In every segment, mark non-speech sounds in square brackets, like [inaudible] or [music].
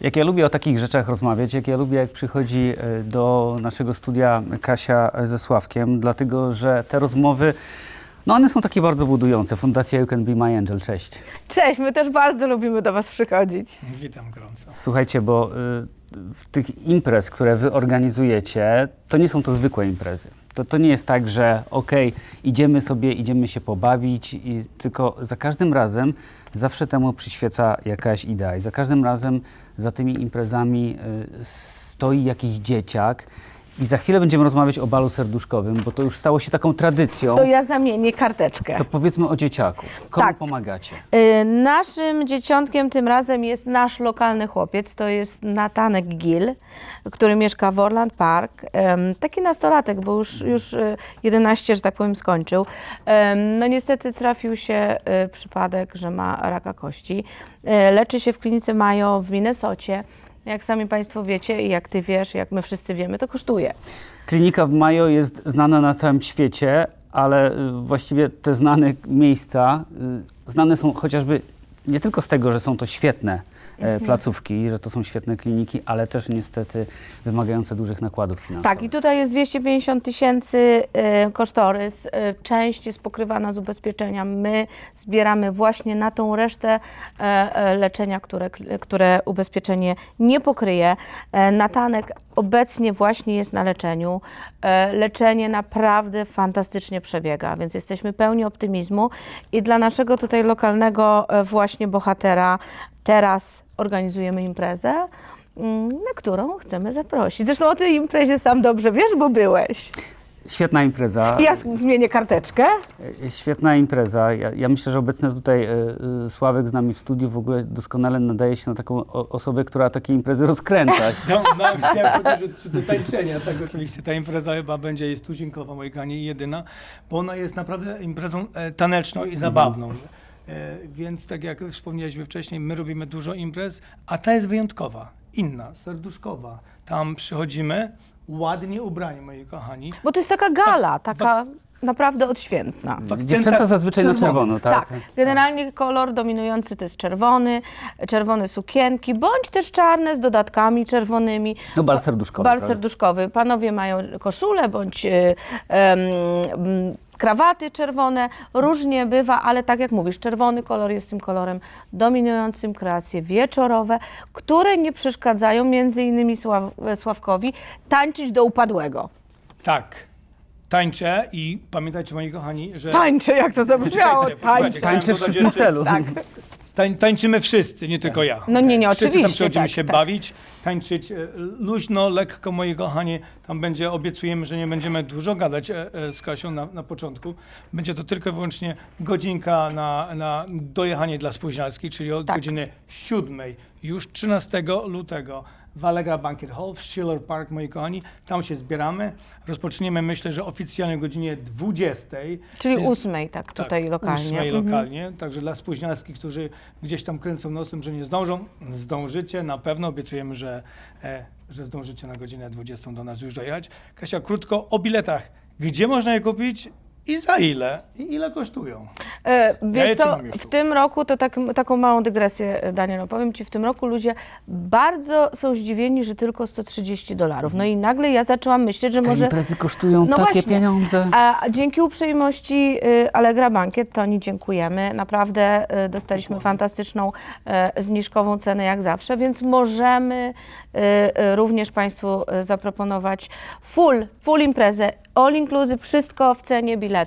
Jak ja lubię o takich rzeczach rozmawiać, jak ja lubię, jak przychodzi e, do naszego studia Kasia ze Sławkiem, dlatego że te rozmowy, no one są takie bardzo budujące. Fundacja You Can Be My Angel, cześć. Cześć, my też bardzo lubimy do Was przychodzić. Witam gorąco. Słuchajcie, bo y, tych imprez, które wy organizujecie, to nie są to zwykłe imprezy. To, to nie jest tak, że okej, idziemy sobie, idziemy się pobawić, i, tylko za każdym razem zawsze temu przyświeca jakaś idea i za każdym razem za tymi imprezami y, stoi jakiś dzieciak i za chwilę będziemy rozmawiać o balu serduszkowym, bo to już stało się taką tradycją. To ja zamienię karteczkę. To powiedzmy o dzieciaku. Komu Tak. pomagacie? Y, Naszym dzieciątkiem tym razem jest nasz lokalny chłopiec, to jest Natanek Gil, który mieszka w Orland Park. Taki nastolatek, bo już, już y, 11, że tak powiem, skończył. No niestety trafił się y, przypadek, że ma raka kości. Y, Leczy się w klinice Mayo w Minnesocie. Jak sami Państwo wiecie i jak Ty wiesz, jak my wszyscy wiemy, to kosztuje. Klinika w Mayo jest znana na całym świecie, ale y, właściwie te znane miejsca y, znane są chociażby nie tylko z tego, że są to świetne e, placówki, że to są świetne kliniki, ale też niestety wymagające dużych nakładów finansowych. Tak, i tutaj jest 250 tysięcy y, kosztorys. Y, część jest pokrywana z ubezpieczenia. My zbieramy właśnie na tą resztę e, e, leczenia, które, które ubezpieczenie nie pokryje. E, Natanek obecnie właśnie jest na leczeniu. E, Leczenie naprawdę fantastycznie przebiega, więc jesteśmy pełni optymizmu i dla naszego tutaj lokalnego e, właśnie bohatera teraz organizujemy imprezę mm, na którą chcemy zaprosić. Zresztą o tej imprezie sam dobrze wiesz, bo byłeś. Świetna impreza. Ja zmienię karteczkę. E, Świetna impreza. Ja, ja myślę, że obecny tutaj e, Sławek z nami w studiu w ogóle doskonale nadaje się na taką o, osobę, która takie imprezy rozkręcać. [laughs] No, no chciałem powiedzieć, że do tańczenia, tak oczywiście ta impreza chyba będzie jest tuzinkowa, kochani, jedyna, bo ona jest naprawdę imprezą e, taneczną i zabawną. E, więc tak jak wspomnieliśmy wcześniej, my robimy dużo imprez, a ta jest wyjątkowa, inna, serduszkowa. Tam przychodzimy, ładnie ubrani, moi kochani. Bo to jest taka gala, taka naprawdę odświętna. w akcentach Dziewczęta zazwyczaj na czerwonych. czerwono, tak? Tak, generalnie kolor dominujący to jest czerwony, czerwone sukienki, bądź też czarne z dodatkami czerwonymi. No bal serduszkowy. Bal prawda? serduszkowy. Panowie mają koszule bądź em, m, krawaty czerwone. Różnie bywa, ale tak jak mówisz, czerwony kolor jest tym kolorem dominującym kreacje wieczorowe, które nie przeszkadzają między innymi Sław, Sławkowi tańczyć do upadłego. Tak, tańczę i pamiętajcie, moi kochani, że Tańczę, jak to zabrzmiało. Poczekajcie. Tańczę. Tańczy w Chciałem dodać szczytnym jeszcze- celu. Tak. [laughs] Tań, tańczymy wszyscy, nie tylko ja. No nie, nie, Wszyscy oczywiście, tam przychodzimy tak, się tak. bawić, tańczyć e, luźno, lekko, moi kochani. Tam będzie, obiecujemy, że nie będziemy dużo gadać e, e, z Kasią na, na początku. Będzie to tylko i wyłącznie godzinka na, na dojechanie dla spóźnialskiej, czyli od Tak. godziny 7, już 13 lutego w Allegra Banquet Hall w Schiller Park, moi kochani. Tam się zbieramy. Rozpoczniemy, myślę, że oficjalnie o godzinie 20. Czyli Jest- ósmej, tak, tutaj lokalnie. ósmej Mhm. lokalnie, także dla spóźnialskich, którzy gdzieś tam kręcą nosem, że nie zdążą, zdążycie, na pewno obiecujemy, że, e, że zdążycie na godzinę 20 do nas już dojechać. Kasia, krótko o biletach. Gdzie można je kupić i za ile? I ile kosztują? E, Wiesz co, trzymam już w tu. tym roku, to tak, taką małą dygresję, e, Daniel, opowiem Ci, w tym roku ludzie bardzo są zdziwieni, że tylko 130 dolarów. No i nagle ja zaczęłam myśleć, że Te może... imprezy kosztują No takie właśnie. pieniądze. A dzięki uprzejmości y, Allegra Bankiet, to oni dziękujemy. Naprawdę y, dostaliśmy fantastyczną y, zniżkową cenę jak zawsze, więc możemy y, y, również Państwu y, zaproponować full, full imprezę, all inclusive, wszystko w cenie biletu.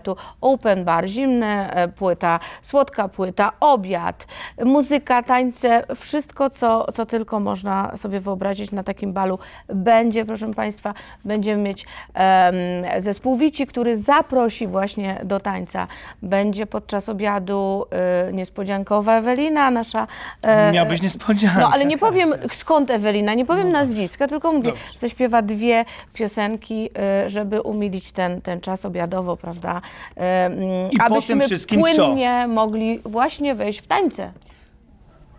Open bar, zimna e, płyta, słodka płyta, obiad, muzyka, tańce, wszystko co, co tylko można sobie wyobrazić na takim balu będzie, proszę Państwa, będziemy mieć em, zespół Wici, który zaprosi właśnie do tańca. Będzie podczas obiadu e, niespodziankowa Ewelina, nasza... e, Miała być niespodzianka. no ale nie powiem Kasia. skąd Ewelina, nie powiem nazwiska, tylko mówię, Dobrze. zaśpiewa dwie piosenki, y, żeby umilić ten, ten czas obiadowo, prawda? Y, mm, I po Abyśmy tym wszystkim co? płynnie mogli właśnie wejść w tańce.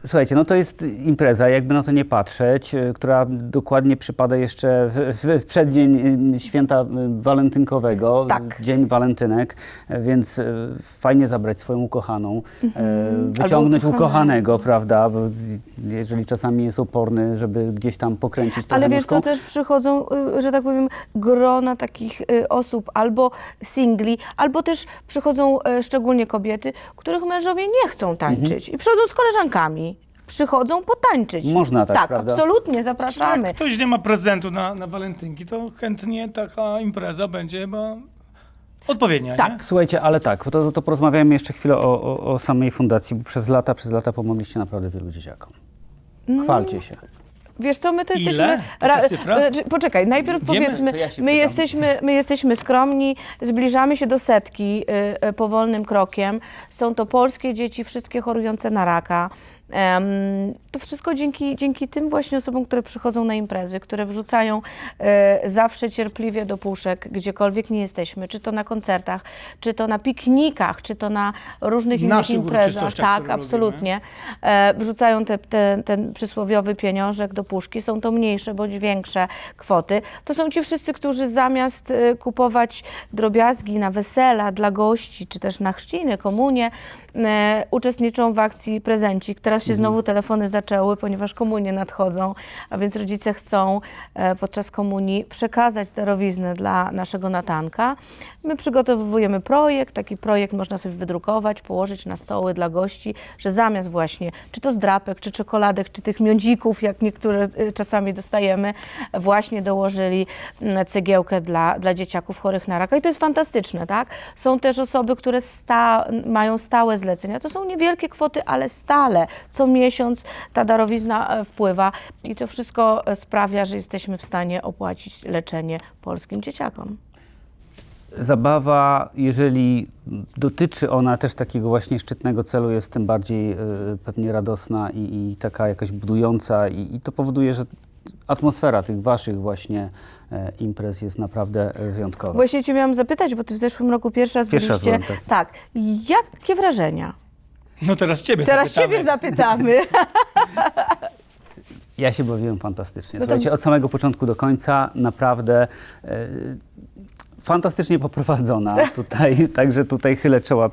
Słuchajcie, no to jest impreza, jakby na to nie patrzeć, y, która dokładnie przypada jeszcze w, w przeddzień y, święta y, walentynkowego, Tak. dzień walentynek, więc fajnie zabrać swoją ukochaną, y, wyciągnąć ukochanego. ukochanego, prawda, bo jeżeli czasami jest oporny, żeby gdzieś tam pokręcić trochę Ale wiesz, to też przychodzą, że tak powiem, grona takich osób, albo singli, albo też przychodzą szczególnie kobiety, których mężowie nie chcą tańczyć i przychodzą z koleżankami. Przychodzą potańczyć. Można tak, Tak, prawda? absolutnie, zapraszamy. Jak ktoś nie ma prezentu na, na walentynki, to chętnie taka impreza będzie chyba odpowiednia, Tak. nie? Słuchajcie, ale tak, to, to porozmawiamy jeszcze chwilę o, o, o samej fundacji, bo przez lata, przez lata pomogliście naprawdę wielu dzieciakom. Chwalcie się. Wiesz co, my to Ile? jesteśmy... Taka cyfra? e, czy- Poczekaj, najpierw Wiemy? powiedzmy, To ja się my, pytam. jesteśmy, my jesteśmy skromni, zbliżamy się do setki y, y, powolnym krokiem. Są to polskie dzieci, wszystkie chorujące na raka. To wszystko dzięki, dzięki tym właśnie osobom, które przychodzą na imprezy, które wrzucają e, zawsze cierpliwie do puszek, gdziekolwiek nie jesteśmy, czy to na koncertach, czy to na piknikach, czy to na różnych innych imprezach. Tak, absolutnie. E, wrzucają te, te, ten przysłowiowy pieniążek do puszki. Są to mniejsze bądź większe kwoty. To są ci wszyscy, którzy zamiast e, kupować drobiazgi na wesela dla gości, czy też na chrzciny, komunie, uczestniczą w akcji prezencik. Teraz się znowu telefony zaczęły, ponieważ komunie nadchodzą, a więc rodzice chcą e, podczas komunii przekazać darowiznę dla naszego Natanka. My przygotowujemy projekt, taki projekt można sobie wydrukować, położyć na stoły dla gości, że zamiast właśnie czy to zdrapek, czy czekoladek, czy tych miodzików, jak niektóre y, czasami dostajemy, właśnie dołożyli cegiełkę dla, dla dzieciaków chorych na raka. I to jest fantastyczne, tak? Są też osoby, które sta, mają stałe zlecenia. To są niewielkie kwoty, ale stale, co miesiąc ta darowizna e, wpływa i to wszystko e, sprawia, że jesteśmy w stanie opłacić leczenie polskim dzieciakom. Zabawa, jeżeli dotyczy ona też takiego właśnie szczytnego celu, jest tym bardziej y, pewnie radosna i, i taka jakaś budująca i, i to powoduje, że atmosfera tych waszych właśnie e, imprez jest naprawdę wyjątkowa. Właśnie Cię miałam zapytać, bo Ty w zeszłym roku pierwszy raz Pierwszy raz byliście. byłem, tak. Jakie wrażenia? No teraz ciebie Teraz zapytamy. Ciebie zapytamy. Ja się bawiłem fantastycznie. No to- Słuchajcie, od samego początku do końca naprawdę e, fantastycznie poprowadzona [laughs] tutaj, także tutaj chylę czoła e,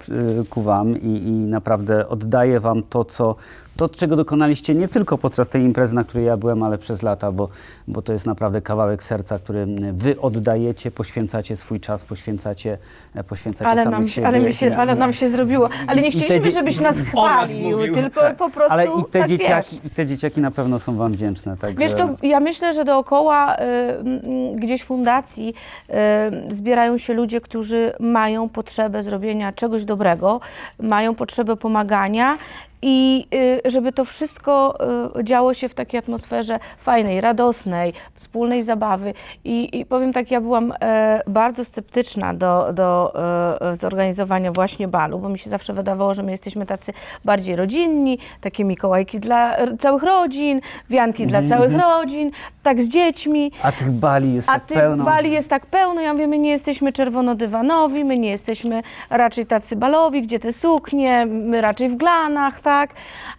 ku Wam i, i naprawdę oddaję Wam to, co, to, czego dokonaliście nie tylko podczas tej imprezy, na której ja byłem, ale przez lata, bo, bo to jest naprawdę kawałek serca, który Wy oddajecie, poświęcacie swój czas, poświęcacie, e, poświęcacie Ale samych nam, się, siebie. ale, mi się, ale nam się zrobiło. Ale nie chcieliśmy, dzie- żebyś nas chwalił, tylko po prostu Ale i te, tak dzieciaki, wiesz. i te dzieciaki na pewno są Wam wdzięczne. Także... Wiesz, to ja myślę, że dookoła y, gdzieś fundacji y, zbierają się ludzie, którzy mają potrzebę zrobienia czegoś dobrego, mają potrzebę pomagania i y, żeby to wszystko y, działo się w takiej atmosferze fajnej, radosnej, wspólnej zabawy. I, i powiem tak, ja byłam e, bardzo sceptyczna do, do e, zorganizowania właśnie balu, bo mi się zawsze wydawało, że my jesteśmy tacy bardziej rodzinni, takie Mikołajki dla całych rodzin, wianki dla całych rodzin, tak z dziećmi. A tych bali jest A tak tych pełno. bali jest tak pełno, ja mówię, my nie jesteśmy czerwonodywanowi, my nie jesteśmy raczej tacy balowi, gdzie te suknie, my raczej w glanach, tak?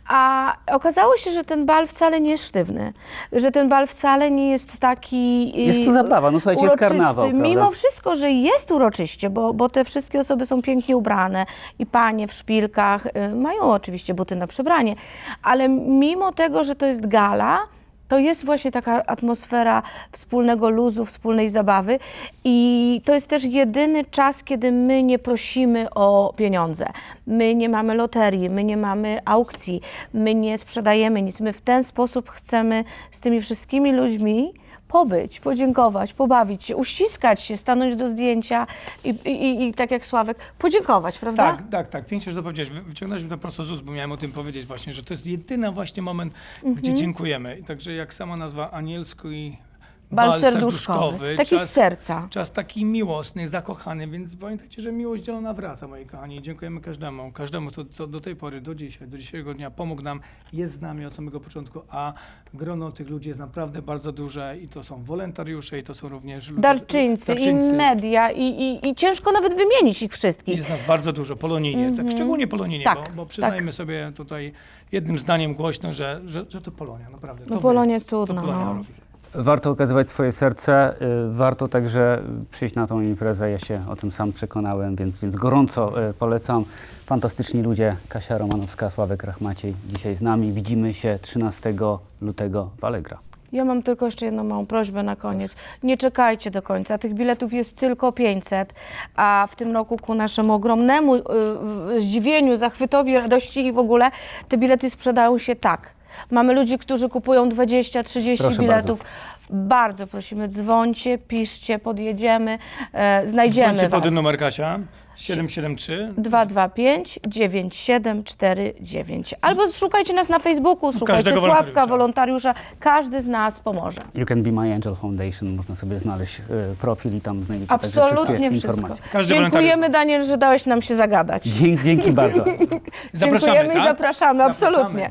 A okazało się, że ten bal wcale nie jest sztywny, że ten bal wcale nie jest taki... Jest to y, zabawa, no słuchajcie, jest karnawał, prawda? Mimo wszystko, że jest uroczyście, bo, bo te wszystkie osoby są pięknie ubrane i panie w szpilkach y, mają oczywiście buty na przebranie, ale mimo tego, że to jest gala, to jest właśnie taka atmosfera wspólnego luzu, wspólnej zabawy i to jest też jedyny czas, kiedy my nie prosimy o pieniądze. My nie mamy loterii, my nie mamy aukcji, my nie sprzedajemy nic. My w ten sposób chcemy z tymi wszystkimi ludźmi pobyć, podziękować, pobawić się, uściskać się, stanąć do zdjęcia i, i, i, tak jak Sławek, podziękować, prawda? Tak, tak, tak. Pięknie, że to powiedziałeś. Wy- Wyciągnąłeś mi to prosto z ust, bo miałem o tym powiedzieć właśnie, że to jest jedyny właśnie moment, Mhm. gdzie dziękujemy. I także jak sama nazwa anielski Bal serduszkowy, taki z serca. Czas taki miłosny, zakochany, więc pamiętajcie, że miłość dzielona wraca, moi kochani. Dziękujemy każdemu, każdemu, kto, co do tej pory, do dzisiaj, do dzisiejszego dnia pomógł nam, jest z nami od samego początku, a grono tych ludzi jest naprawdę bardzo duże i to są wolontariusze i to są również ludzie, Darczyńcy, i media, i, i, i ciężko nawet wymienić ich wszystkich. Jest nas bardzo dużo, Poloninie, tak szczególnie Poloninie, Mhm. Tak, bo, bo przyznajmy sobie tutaj jednym zdaniem głośno, że, że, że to Polonia, naprawdę. No to Polonia wy, jest cudna, To Polonia no. robi. Warto okazywać swoje serce, y, warto także przyjść na tą imprezę. Ja się o tym sam przekonałem, więc, więc gorąco y, polecam. Fantastyczni ludzie, Kasia Romanowska, Sławek Rachmaciej dzisiaj z nami. Widzimy się 13 lutego w Allegra. Ja mam tylko jeszcze jedną małą prośbę na koniec. Nie czekajcie do końca. Tych biletów jest tylko 500, a w tym roku ku naszemu ogromnemu y, y, zdziwieniu, zachwytowi, radości i w ogóle te bilety sprzedają się tak. Mamy ludzi, którzy kupują 20, 30 Proszę biletów. Bardzo. prosimy, dzwońcie, piszcie, podjedziemy, e, znajdziemy Dzwońcie was. pod numer Kasia, 773. 225 9749. Albo szukajcie nas na Facebooku, szukajcie każdego Sławka, wolontariusza. wolontariusza. Każdy z nas pomoże. You Can Be My Angel Foundation, można sobie znaleźć y, profil i tam znajdziecie także wszystkie Absolutnie wszystko. informacje. Każdy Dziękujemy wolontariusz. Daniel, że dałeś nam się zagadać. Dzięki, dzięki bardzo. Zapraszamy, [laughs] Dziękujemy i tak? zapraszamy, absolutnie.